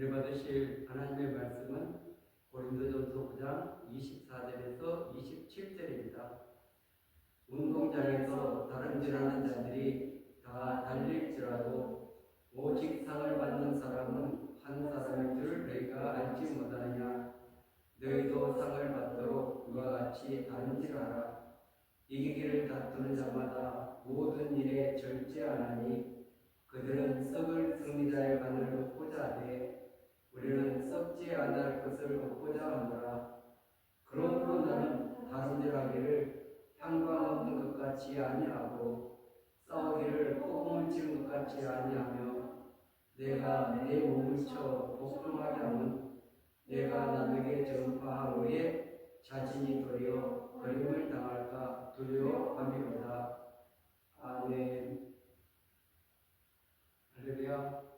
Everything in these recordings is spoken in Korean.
우리 받으실 하나님의 말씀은 고린도전서 9장 24절에서 27절입니다. 운동장에서 다른 질하는 자들이 다 달릴지라도 오직 상을 받는 사람은 한 사람인 줄 너희가 알지 못하느냐 너희도 상을 받도록 그와 같이 다른 질하라 이기기를 다투는 자마다 모든 일에 절제하나니 그들은 썩을 승리자의 얻고자 하되 우리는 썩지 않을 것을 얻고자 하노라 그러므로 나는 다른질하기를 향방 없는 것 같이 아니하고 싸우기를 꼬금을 치는 것 같이 아니하며 내가 내 몸을 쳐 복종하게 하면 내가 남에게 전파한 후에 자신이 도리어 버림을 당할까 두려워함이로다. 아멘. 할렐루야.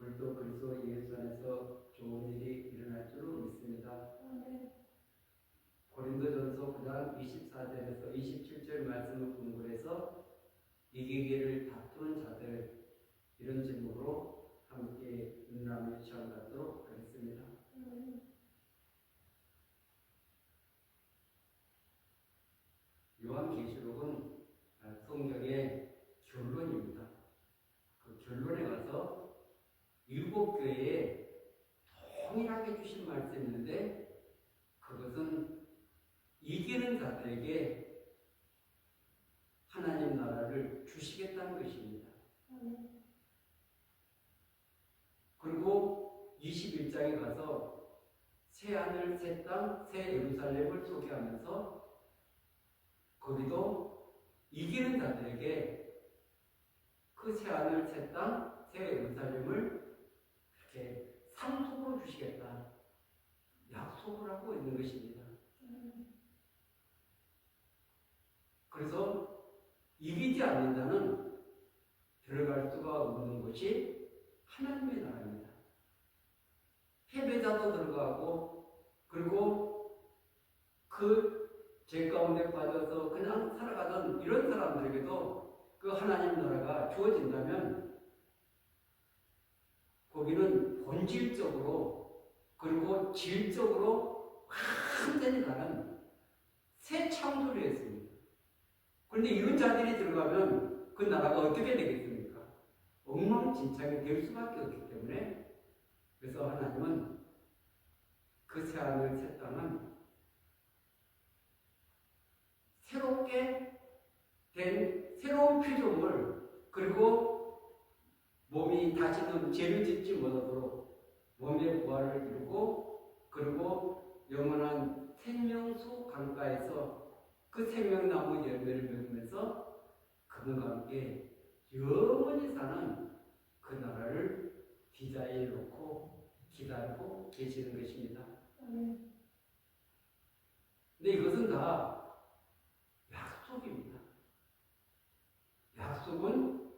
우리도 그리스도 예수 안에서 좋은 일이 일어날 줄 믿습니다. 고린도전서 9장 24절에서 27절 말씀을 공부해서 이기기를 다투는 자들 이런 제목으로 함께 눈나무 시간 갖도록 하겠습니다. 요한계시록은 아, 성경의 결론입니다. 그 결론에 가서 일곱 교회에 동일하게 주신 말씀이 있는데 그것은 이기는 자들에게 하나님 주시겠다는 것입니다. 그리고 21장에 가서 새 하늘, 새 땅, 새 예루살렘을 소개하면서 거기도 이기는 자들에게 그 새 하늘, 새 땅, 새 예루살렘을 이렇게 상속으로 주시겠다. 약속을 하고 있는 것입니다. 그래서 이기지 않는 자는 들어갈 수가 없는 것이 하나님의 나라입니다. 패배자도 들어가고 그리고 그 죄 가운데 빠져서 그냥 살아가던 이런 사람들에게도 그 하나님 나라가 주어진다면 거기는 본질적으로 그리고 질적으로 완전히 다른 새 창조를 했습니다. 그런데 이런 자들이 들어가면 그 나라가 어떻게 되겠습니까? 엉망진창이 될 수밖에 없기 때문에 그래서 하나님은 그 새 하늘 새 땅은 새롭게 된 새로운 피조물 그리고 몸이 다시는 죄를 짓지 못하도록 몸의 부활을 이루고 그리고 영원한 생명수 강가에서 그 생명나무 열매를 맺으면서 그분과 함께 영원히 사는 그 나라를 기자에 놓고 기다리고 계시는 것입니다. 근데 이것은 다 약속입니다. 약속은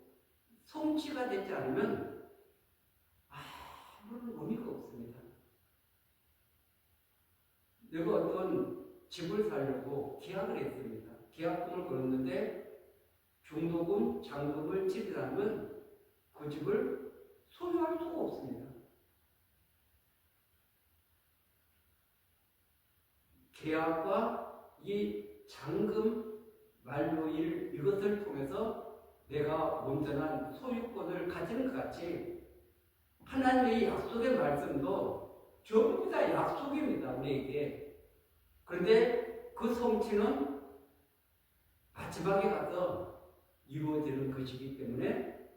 성취가 되지 않으면 아무런 의미가 없습니다. 내가 어떤 집을 살려고 계약을 했습니다. 계약금을 걸었는데 중도금, 잔금을 치지 않으면 그 집을 소유할 수가 없습니다. 계약과 이 잔금 만료일 이것을 통해서 내가 온전한 소유권을 가지는 것 같이 하나님의 약속의 말씀도 전부 다 약속입니다 우리에게 그런데 그 성취는 마지막에 가서 이루어지는 것이기 때문에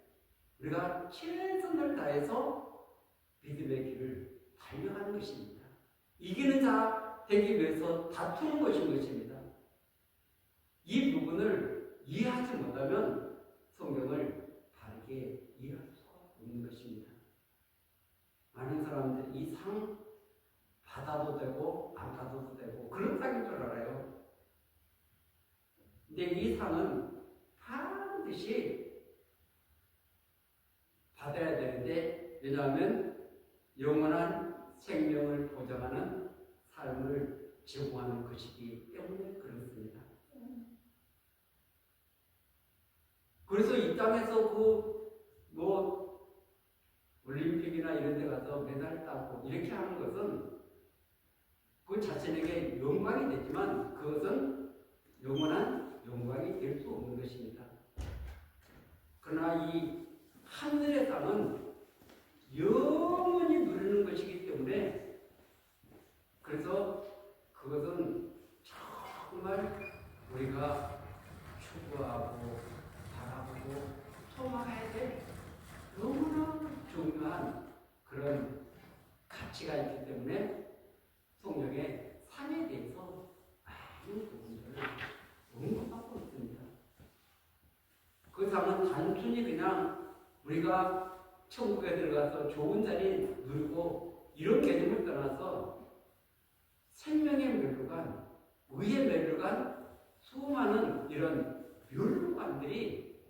우리가 최선을 다해서 믿음의 길을 달려가는 것입니다 이기는 자 되기 위해서 다투는 것인 것입니다 이 부분을 이해하지 못하면 성경을 바르게 이해할 수가 없는 것입니다. 많은 사람들이 이상 받아도 되고 안 받아도 되고 그런 상인 줄 알아요. 근데 이 상은 반드시 받아야 되는데 왜냐하면 영원한 생명을 보장하는 삶을 제공하는 것이기 때문에 그렇습니다. 그래서 이 땅에서 그 뭐 올림픽이나 이런 데 가서 메달 따고 이렇게 하는 것은 그 자신에게 영광이 되지만 그것은 영원한 영광이 될 수 없는 것입니다. 그러나 이 하늘의 땅은 영원히 누리는 것이기 때문에 그래서 그것은 정말 우리가 추구하고 바라보고 소망해야 될 너무나 중요한 그런 가치가 있기 때문에 성경에 산에 대해서 많은 부분들을 언급하고 있습니다. 그 산은 단순히 그냥 우리가 천국에 들어가서 좋은 자리 누리고 이런 개념을 떠나서 생명의 멸류관, 의의 멸류관, 수많은 이런 멸류관들이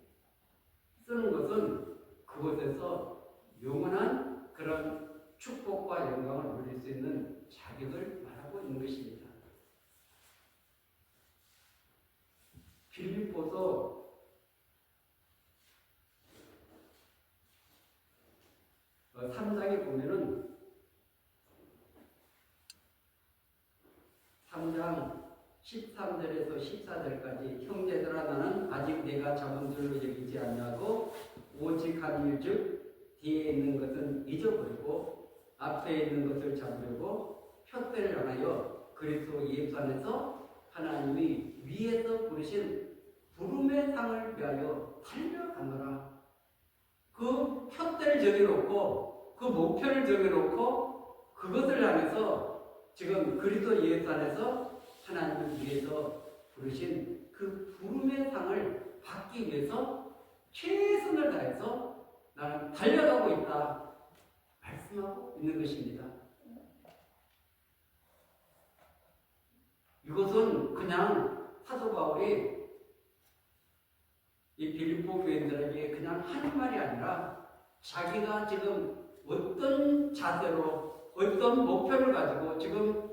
쓰는 것은 그곳에서 영원한 그런 축복과 영광을 누릴 수 있는 자격을 말하고 있는 것입니다. 빌립보서 어, 3장에 보면은 3장 13절에서 14절까지 형제들아 나는 아직 내가 잡은 줄로 여기지 않냐고 오직 한 일즉 뒤에 있는 것은 잊어버리고 앞에 있는 것을 잡으려고 표대를 향하여 그리스도 예수 안에서 하나님이 위에서 부르신 부름의 상을 위하여 달려가노라 그 표대를 정해놓고 그 목표를 정해놓고 그것을 향해서 지금 그리스도 예수 안에서 하나님을 위해서 부르신 그 부름의 상을 받기 위해서 최선을 다해서 나는 달려가고 있다 말씀하고 있는 것입니다. 이것은 그냥 사도 바울이 이 빌립보 교인들에게 그냥 하는 말이 아니라 자기가 지금 어떤 자세로 어떤 목표를 가지고 지금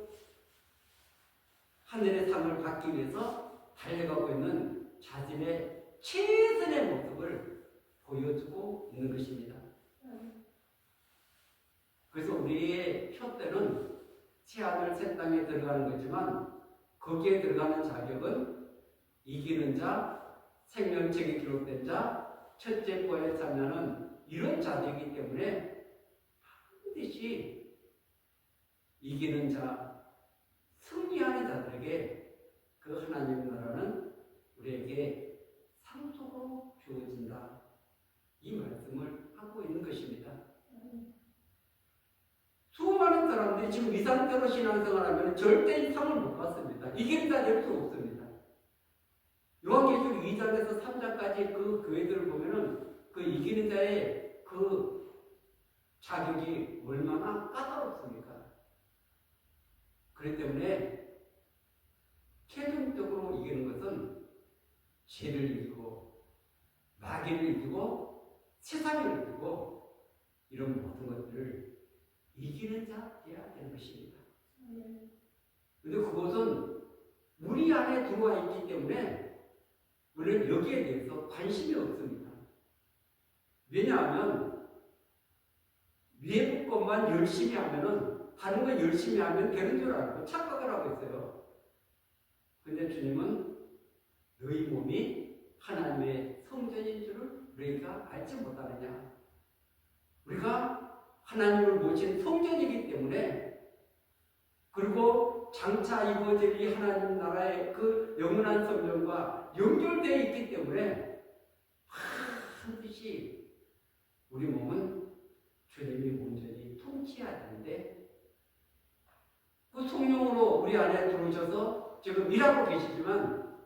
하늘의 상을 받기 위해서 달려가고 있는 자신의 최선의 모습을 보여주고 있는 것입니다. 그래서 우리의 표대는 새 하늘 새 땅에 들어가는 거지만 거기에 들어가는 자격은 이기는 자, 생명책이 기록된 자, 첫째 거에 참여하는 이런 자들이기 때문에 반드시 이기는 자, 승리하는 자들에게 그 하나님의 나라는 우리에게 상속으로 주어진다. 이 말씀을 하고 있는 것입니다. 수많은 사람들이 지금 이 상태로 신앙생활하면 절대 이 상을 못 받습니다. 이기는 자될수 없습니다. 요한계시록 2장에서 3장까지 그 교회들을 보면은 그 이기는 자의 그 자격이 얼마나 까다롭습니까? 그렇기 때문에 최종적으로 이기는 것은 죄를 이기고 마귀를 이기고 세상을 이기고 이런 모든 것들을 이기는 자여야 되는 것입니다. 근데 그것은 우리 안에 들어와 있기 때문에 우리는 여기에 대해서 관심이 없습니다. 왜냐하면 위에 것만 열심히 하면은 다른 거 열심히 하면 되는 줄 알고 착각을 하고 있어요. 근데 주님은 너희 몸이 하나님의 성전인 줄을 우리가 알지 못하느냐. 우리가 하나님을 모신 성전이기 때문에 그리고 장차 이루어질 이 하나님 나라의 그 영원한 성전과 연결되어 있기 때문에 반드시 우리 몸은 주님이 온전히 통치해야 되는데 그 성령으로 우리 안에 들어오셔서 지금 일하고 계시지만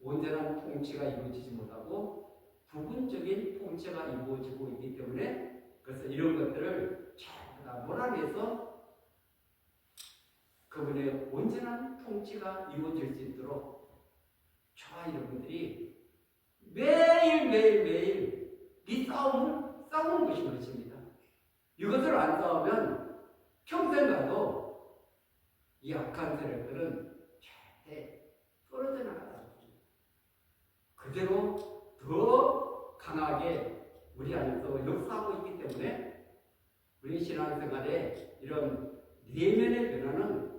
온전한 통치가 이루어지지 못하고 부분적인 통치가 이루어지고 있기 때문에 그래서 이런 것들을 전부 다 몰아내서 그분의 온전한 통치가 이루어질 수 있도록 저와 여러분들이 매일 매일 매일 이 싸움을 싸우는 것이 것입니다. 이것을 안 싸우면 평생 가도 이 악한 세력들은 절대 떨어져 나가다. 그대로 더 강하게 우리 안에서 역사하고 있기 때문에 우리 신앙생활에 이런 내면의 변화는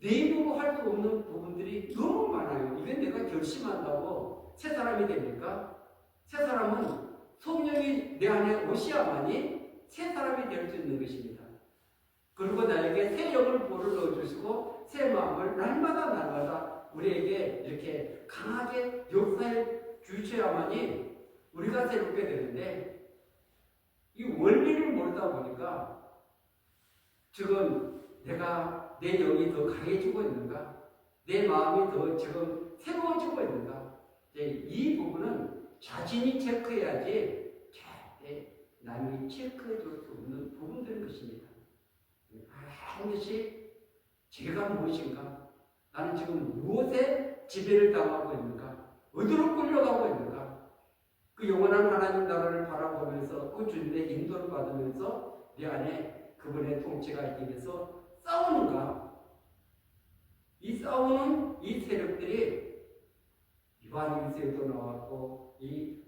내 힘으로 할수 없는 부분들이 너무 많아요. 이건 내가 결심한다고 새 사람이 됩니까? 새 사람은 성령이 내 안에 오시야만이 새 사람이 될 수 있는 것입니다. 그리고 나에게 새 영을 볼을 넣어주시고 새 마음을 날마다 날마다 우리에게 이렇게 강하게 역사해 주셔야만이 우리가 새롭게 되는데 이 원리를 모르다 보니까 지금 내가 내 영이 더 강해지고 있는가? 내 마음이 더 지금 새로워지고 있는가? 이 부분은 자신이 체크해야지 절대 남이 체크해 줄 수 없는 부분들인 것입니다. 반드시 제가 무엇인가? 나는 지금 무엇에 지배를 당하고 있는가? 어디로 끌려가고 있는가? 그 영원한 하나님 나라를 바라보면서 그 주님의 인도를 받으면서 내 안에 그분의 통치가 있기 위해서 싸우는가? 이 싸우는 이 세력들이 요한일서에도 나왔고 이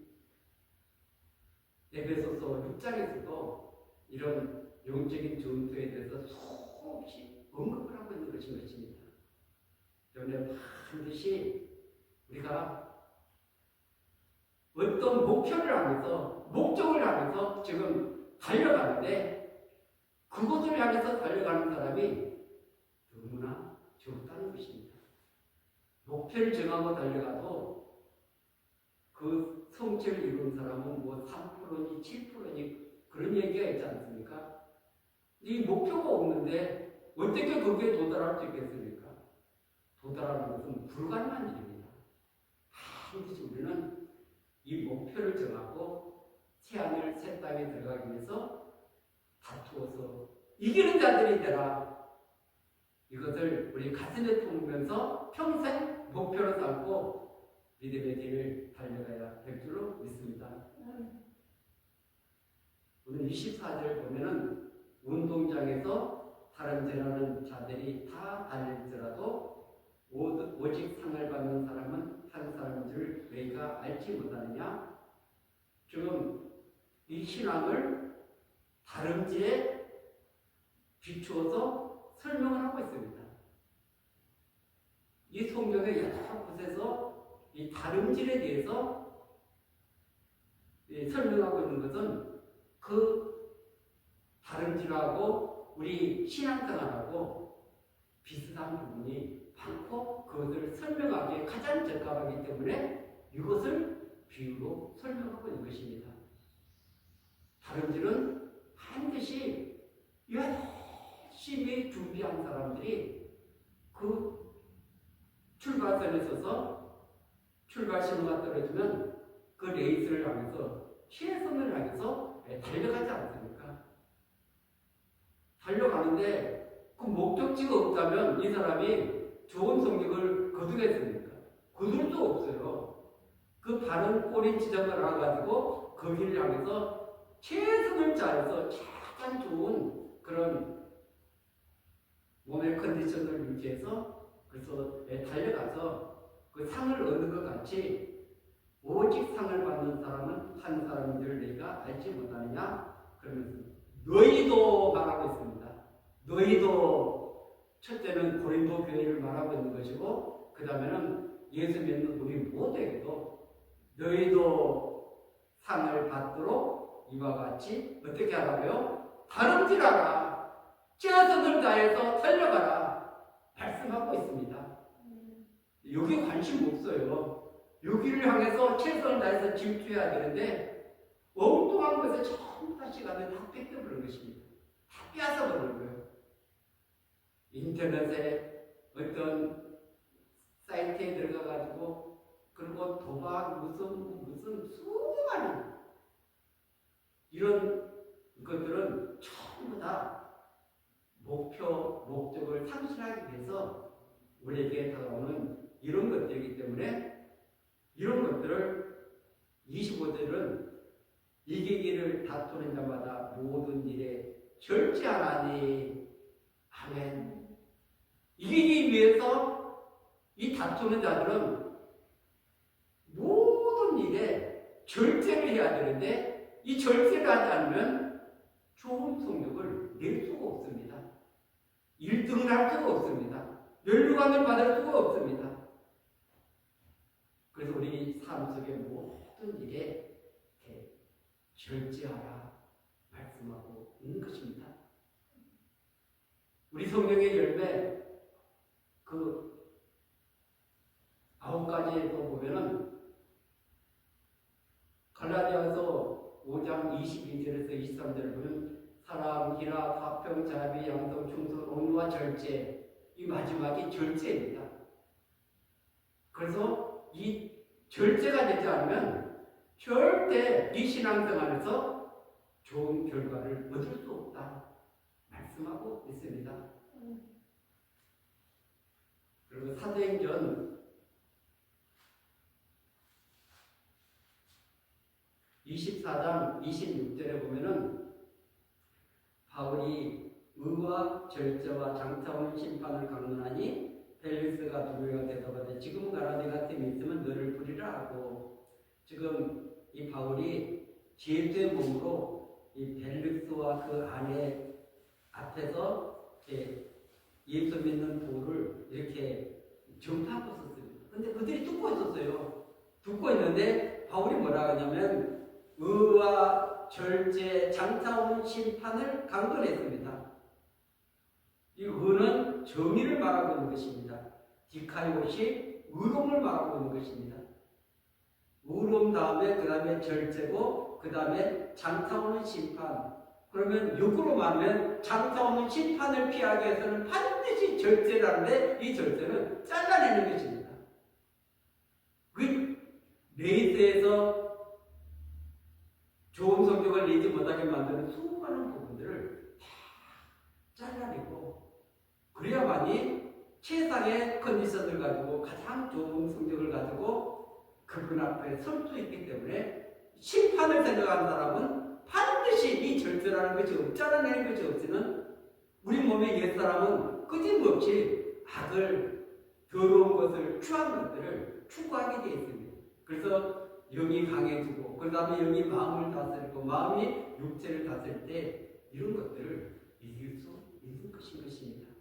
에베소서 6장에서도 이런 영적인 전투에 대해서 수없이 언급을 하고 있는 것인 것입니다. 때문에 반드시 우리가 어떤 목표를 하면서 목적을 하면서 지금 달려가는데 그것을 향해서 달려가는 사람이 너무나 적다는 것입니다. 목표를 정하고 달려가도 그 성취를 이룬 사람은 뭐 3%니 7%니 그런 얘기가 있지 않습니까? 이 목표가 없는데 어떻게 거기에 도달할 수 있겠습니까? 도달하는 것은 불가능한 일입니다. 반드시 우리는 이 목표를 정하고 새 하늘 새 땅에 들어가기 위해서 다투어서 이기는 자들이 되라. 이것을 우리 가슴에 품으면서 평생 목표로 삼고 믿음의 길을 달려가야 될 줄로 믿습니다. 오늘 24절 보면은 운동장에서 다름질하는 자들이 다 달릴지라도 오- 오직 상을 받는 사람은 한 사람인 줄 너희가 알지 못하느냐? 지금 이 신앙을 다름질에 비추어서 설명을 하고 있습니다. 이 성경의 여러 곳에서 이 다름질에 대해서 예, 설명하고 있는 것은 그 다름질하고 우리 신앙생활하고 비슷한 부분이 많고 그것을 설명하기에 가장 적합하기 때문에 이것을 비유로 설명하고 있는 것입니다. 다름질은 반드시 열심히 준비한 사람들이 그 출발선에 서서 출발 신호가 떨어지면 그 레이스를 향해서 최선을 향해서 달려가지 않습니까? 달려가는데 그 목적지가 없다면 이 사람이 좋은 성적을 거두겠습니까? 거둘 수 없어요. 그 바른 꼬리 지점을 알아가지고 그 길을 향해서 최선을 다해서 가장 좋은 그런 몸의 컨디션을 유지해서 그래서 달려가서 그 상을 얻는 것 같이 오직 상을 받는 사람은 한 사람인 줄 내가 알지 못하느냐? 그러면서 너희도 말하고 있습니다. 너희도 첫째는 고린도 교회를 말하고 있는 것이고 그 다음에는 예수 믿는 우리 모두에게도 너희도 상을 받도록 이와 같이 어떻게 하라고요? 다름질하라. 최선을 다해서 달려가라. 말씀하고 있습니다. 여기 관심 없어요. 여기를 향해서 최선을 다해서 질주해야 되는데 엉뚱한 것에 전부 다 시간을 다 뺏겨버린 것입니다. 다 빼앗아버리는 거예요. 인터넷에 어떤 사이트에 들어가가지고 그리고 도박 무슨 무슨 수많은 이런 것들은 전부 다 목표 목적을 상실하기 위해서 우리에게 다가오는 이런 것들이기 때문에 이런 것들을 25절은 이기기를 다투는 자마다 모든 일에 절제하나니 아멘. 이기기 위해서 이 다투는 자들은 모든 일에 절제를 해야 되는데 이 절제를 하지 않으면 좋은 성적을 낼 수가 없습니다. 1등을 할 수가 없습니다. 연루관을 받을 수가 없습니다. 그래서 우리 삶 속의 모든 일에 절제하라 말씀하고 있는 것입니다. 우리 성경의 열매 그 아홉 가지에서 보면은 갈라디아서 5장 22절에서 23절을 보면 사랑, 기라, 화평, 자비, 양성, 충성, 온유와 절제 이 마지막이 절제입니다. 그래서 이 절제가 되지 않으면 절대 이 신앙생활에서 좋은 결과를 얻을 수 없다 말씀하고 있습니다. 그리고 사도행전 24장 26절에 보면은 바울이 의와 절제와 장차오는 심판을 강론하니 벨리스가 두 명이 대답하되 지금 가라 네 같은 있으면 너를 부리라 하고 지금 이 바울이 죄된 몸으로 이 벨리스와 그 안에 앞에서 예수 믿는 도를 이렇게 전파하고 있었습니다. 근데 그들이 듣고 있었어요. 듣고 있는데 바울이 뭐라 하냐면 의와 절제, 장차오는 심판을 강론했습니다. 이 의는 정의를 말하고 있는 것입니다. 디카이옷이 의로움을 말하고 있는 것입니다. 의로움 다음에 그 다음에 절제고 그 다음에 장차오는 심판. 그러면 육으로 말하면 장차오는 심판을 피하기 위해서는 반드시 절제라는데 이 절제는 잘라내는 것입니다. 그 레이스에서 좋은 성격을 내지 못하게 만드는 수많은 부분들을 다 잘라내고 그래야만이 최상의 컨디션을 가지고 가장 좋은 성적을 가지고 그분 앞에 설 수 있기 때문에 심판을 생각하는 사람은 반드시 이 절제라는 것이 없, 잘라내는 것이 없이는 우리 몸의 옛사람은 끊임없이 악을 더러운 것을 추한 것들을 추구하게 되어 있습니다. 그래서 영이 강해지고 그 다음에 영이 마음을 다스리고 마음이 육체를 다스릴 때 이런 것들을 이길 수 있는 것인 것입니다.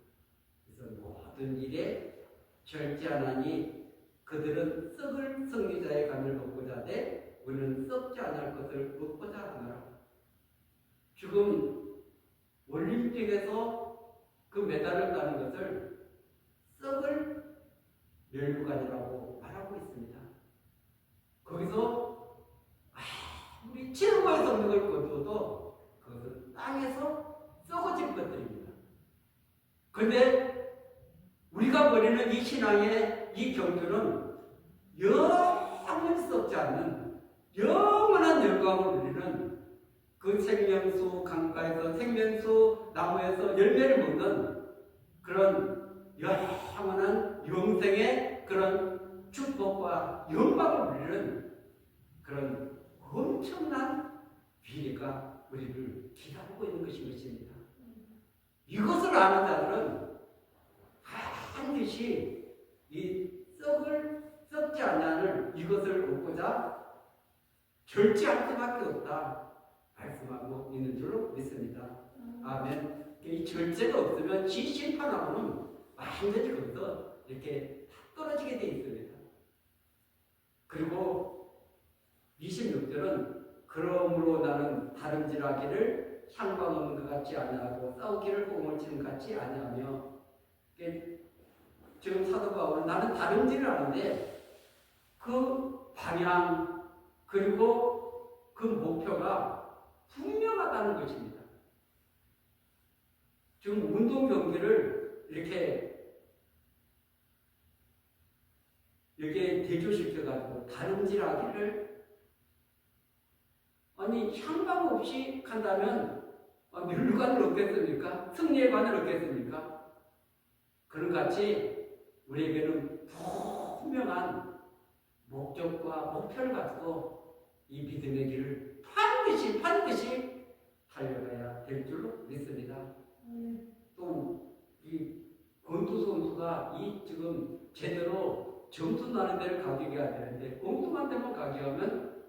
그래서 모든 일에 절제하나니 그들은 썩을 성리자의 감을 얻고자 하되 우리는 썩지 않을 것을 얻고자 하노라. 지금 올림픽에서 그 메달을 따는 것을 썩을 멸류관이라고 말하고 있습니다. 거기서 아무리 최고의 성능을 거두어도 그것은 땅에서 썩어질 것들입니다. 그런데 우리가 버리는 이 신앙의 이 경주는 영원히 썩지 않는 영원한 영광을 누리는 그 생명수 강가에서 생명수 나무에서 열매를 먹는 그런 영원한 영생의 그런 축복과 영광을 누리는 그런 엄청난 비리가 우리를 기다리고 있는 것인 것입니다. 이것을 아는 자들은 반드시 이 썩을 썩지 않는 이것을 얻고자 절제할 수밖에 없다 말씀하고 있는 줄로 믿습니다. 아멘. 이 절제가 없으면 지 심판하고는 완전히 거기서 이렇게 떨어지게 돼 있습니다. 그리고 26절은 그러므로 나는 다름질하기를 향방 없는 것 같지 아니하고 싸우기를 꽁을 치는 것 같지 아니하며 지금 사도 바울은 나는 다름질을 하는데 그 방향 그리고 그 목표가 분명하다는 것입니다. 지금 운동 경기를 이렇게 여기에 대조시켜가지고 다름질하기를 아니 향방 없이 간다면 아, 멸관을 얻겠습니까? 승리의 관을 얻겠습니까? 그런 같이 우리에게는 분명한 목적과 목표를 가지고 이 믿음의 길을 반드시 반드시 달려가야 될 줄로 믿습니다. 또이 권투 선수가 이 지금 제대로 점수 나는 데를 가격해야 되는데 엉뚱한 데만 가격하면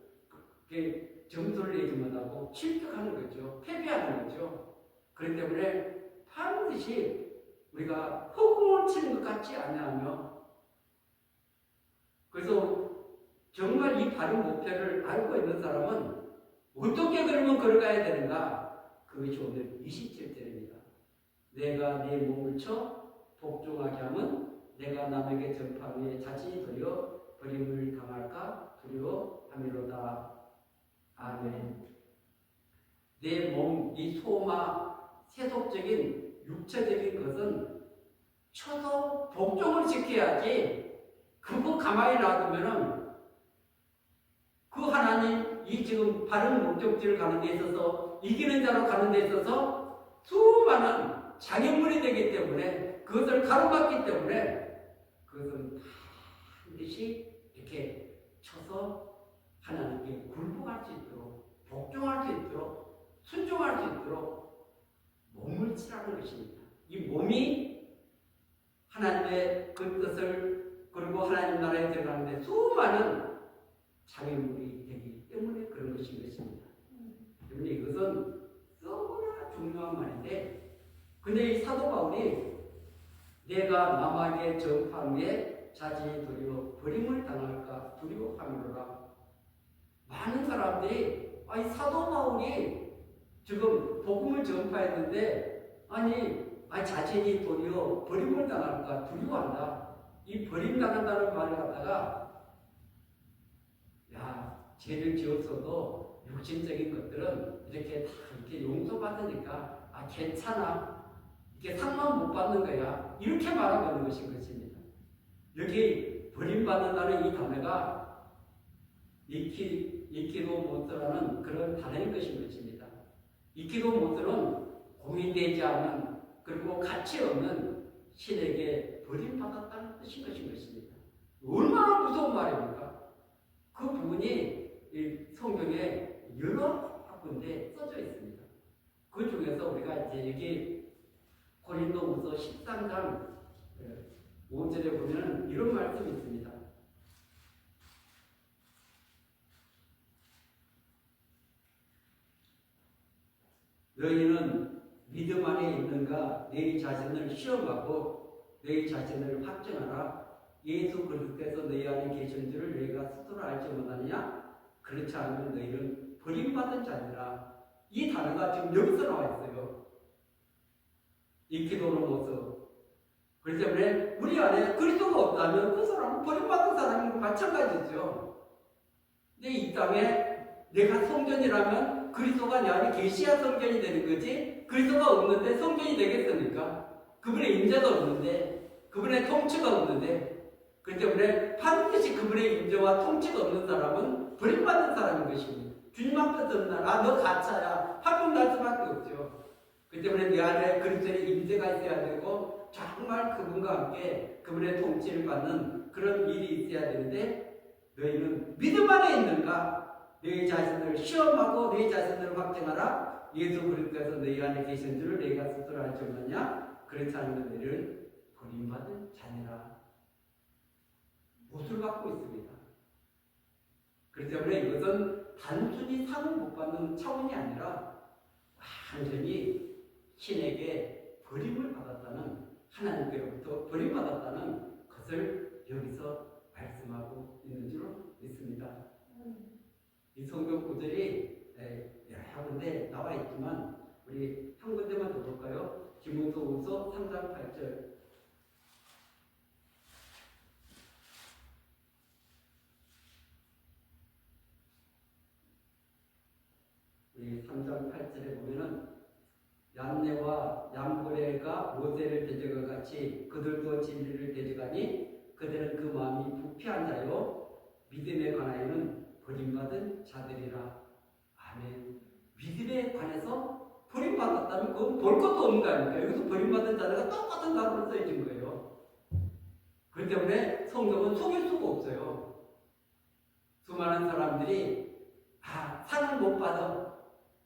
그 점수를 내지 못하고 실격하는 거죠. 패배하는 거죠. 그렇기 때문에 반드시 우리가 허공을 치는 것 같지 않냐며 그래서 정말 이 바른 목표를 알고 있는 사람은 어떻게 그러면 걸어가야 되는가? 그것이 오늘 27절입니다. 내가 내 몸을 쳐 복종하게 하면 내가 남에게 전파하며 자신이 도려 버림을 당할까 두려워함이로다. 아멘. 내 몸, 이 소마, 세속적인 육체적인 것은 쳐서 복종을 지켜야지 그거 가만히 놔두면은 그 하나님 이 지금 바른 목적지를 가는 데 있어서 이기는 자로 가는 데 있어서 수많은 장애물이 되기 때문에 그것을 가로막기 때문에 그것은 반드시 이렇게 쳐서 하나님께 굴복할 수 있도록 복종할 수 있도록 순종할 수 있도록 몸을 치라는 것입니다. 이 몸이 하나님의 그 뜻을 그리고 하나님 나라에 들어가는데 수많은 장애물이 되기 때문에 그런 것인 것입니다. 때문에 이것은 너무나 중요한 말인데 근데 이 사도 바울이 내가 남에게 전파한 후에 자신이 두려워 버림을 당할까 두려워함이로라 많은 사람들이 아니 사도 바울이 지금 복음을 전파했는데 아니 아니 자신이 도리어 버림을 당할까 두려워한다. 이 버림 당한다는 말을 갖다가 야 죄를 지었어도 육신적인 것들은 이렇게 다 이렇게 용서받으니까 아 괜찮아 이렇게 상만 못 받는 거야 이렇게 말하고 있는 것인 것입니다. 여기 버림받는다는 이 단어가 이키 이키도 못라는 그런 단어인 것인 것입니다. 이키도 못은 공인되지 않은 그리고 가치 없는 신에게 버림받았다는 뜻인 것인 것입니다. 얼마나 무서운 말입니까? 그 부분이 이 성경에 여러 군데 써져 있습니다. 그 중에서 우리가 이제 여기 고린도후서 13장 5절에 보면 이런 말씀이 있습니다. 너희는 믿음 안에 있는가 너희 자신을 시험하고 너희 자신을 확정하라. 예수 그리스도께서 너희 안에 계신 줄을 너희가 스스로 알지 못하느냐? 그렇지 않으면 너희는 버림받은 자니라. 이 단어가 지금 여기서 나와 있어요. 이 기도는 모습. 그렇기 때문에 우리 안에 그리스도가 없다면 그 사람은 버림받은 사람과 마찬가지죠. 근데 이 땅에 내가 성전이라면 그리스도가 내 안에 계시야 성전이 되는 거지 그리스도가 없는데 성전이 되겠습니까? 그분의 임재도 없는데 그분의 통치가 없는데 그렇기 때문에 반드시 그분의 임재와 통치가 없는 사람은 버림받는 사람인 것입니다. 주님 앞에 서는 날, 아, 너 가짜야. 한번 날 수밖에 없죠. 그렇기 때문에 내 안에 그리스도의 임재가 있어야 되고 정말 그분과 함께 그분의 통치를 받는 그런 일이 있어야 되는데 너희는 믿음 안에 있는가? 너희 자신을 시험하고 너희 자신을 확증하라. 예수 그리스도께서 너희 안에 계신 줄을 너희가 스스로 알지 못하냐? 그렇지 않으면 너희를 버림받은 자니라. 못을 받고 있습니다. 그렇기 때문에 이것은 단순히 상을 못 받는 차원이 아니라 완전히 신에게 버림을 받았다는 하나님께로부터 버림받았다는 것을 여기서 말씀하고 있는 줄로 믿습니다. 이 성경 구절이 여러 군데 나와 있지만 우리 한 군데만 더 볼까요? 디모데후서 3장 8절 이 3장 8절에 보면은 얀네와 얀고레가 모세를 대적과 같이 그들도 진리를 대적하니 그들은 그 마음이 부패한 자요 믿음에 관하여는 버림받은 자들이라. 아멘. 믿음에 관해서 버림받았다면 그건 볼 것도 없는 거 아닙니까? 여기서 버림받은 자들과 똑같은 단어로 써있는 거예요. 그렇기 때문에 성경은 속일 수가 없어요. 수많은 사람들이 아 상을 못 받아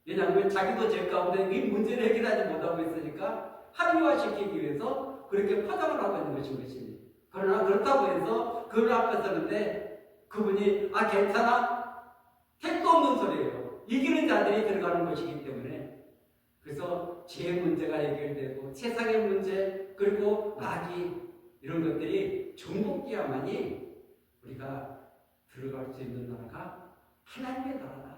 왜냐하면 자기도 제 가운데 이 문제를 해결하지 못하고 있으니까 합의화시키기 위해서 그렇게 포장을 하고 있는 것인 것입니다. 그러나 그렇다고 해서 그를 앞에 서는데 그분이 아 괜찮아 택도 없는 소리예요. 이기는 자들이 들어가는 것이기 때문에 그래서 제 문제가 해결되고 세상의 문제 그리고 마귀 이런 것들이 정복돼야만이 우리가 들어갈 수 있는 나라가 하나님의 나라다.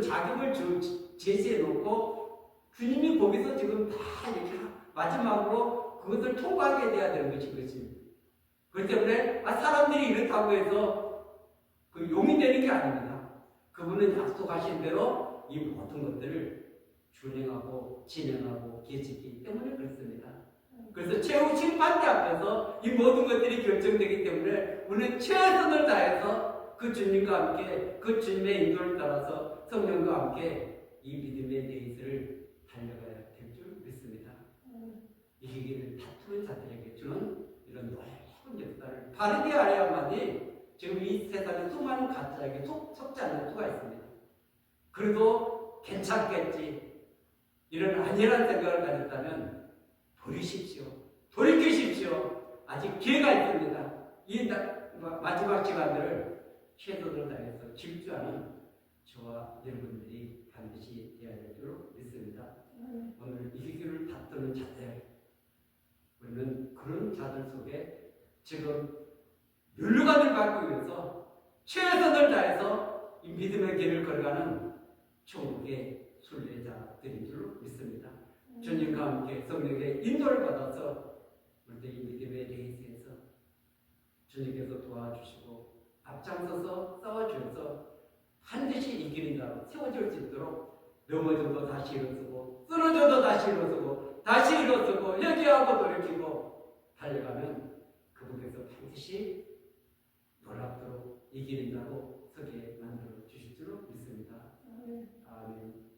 자격을 주- 제시해 놓고 주님이 거기서 지금 다 이렇게 마지막으로 그것을 통과하게 돼야 되는 것이 것입니다. 그렇기 때문에 아, 사람들이 이렇다고 해서 그 용이 되는 게 아닙니다. 그분은 약속하신 대로 이 모든 것들을 준행하고 진행하고 계시기 때문에 그렇습니다. 그래서 최후 심판대 앞에서 이 모든 것들이 결정되기 때문에 우리는 최선을 다해서 그 주님과 함께 그 주님의 인도를 따라서 성령과 함께 이 믿음의 레이스를 달려가야 될 줄 믿습니다. 이기기를 다투는 자들에게 주는 이런 넓은 역사를 바르게 알아야만이 지금 이 세상에 수많은 가짜에게 속, 속지 않는 수가 있습니다. 그래도 괜찮겠지. 이런 안일한 생각을 가졌다면 버리십시오. 돌이키십시오. 아직 기회가 있습니다. 이 마지막 시간들을 최선을 다해서 질주하는 저와 여러분들이 반드시 되어야 될줄 믿습니다. 오늘 이기기를 다투는 자들, 우리는 그런 자들 속에 지금 멸류관을 받기 위해서 최선을 다해서 이 믿음의 길을 걸어가는 천국의 순례자들인 줄 믿습니다. 주님과 함께 성령의 인도를 받아서 우리 이 믿음의 레이스에서 주님께서 도와주시고 앞장서서 싸워주셔서 반드시 이기는 자로 세워질 수 있도록 넘어져도 다시 일어서고 쓰러져도 다시 일어서고 다시 일어서고 회개하고 돌이키고 달려가면 그분께서 반드시 놀랍도록 이기는 자로 서게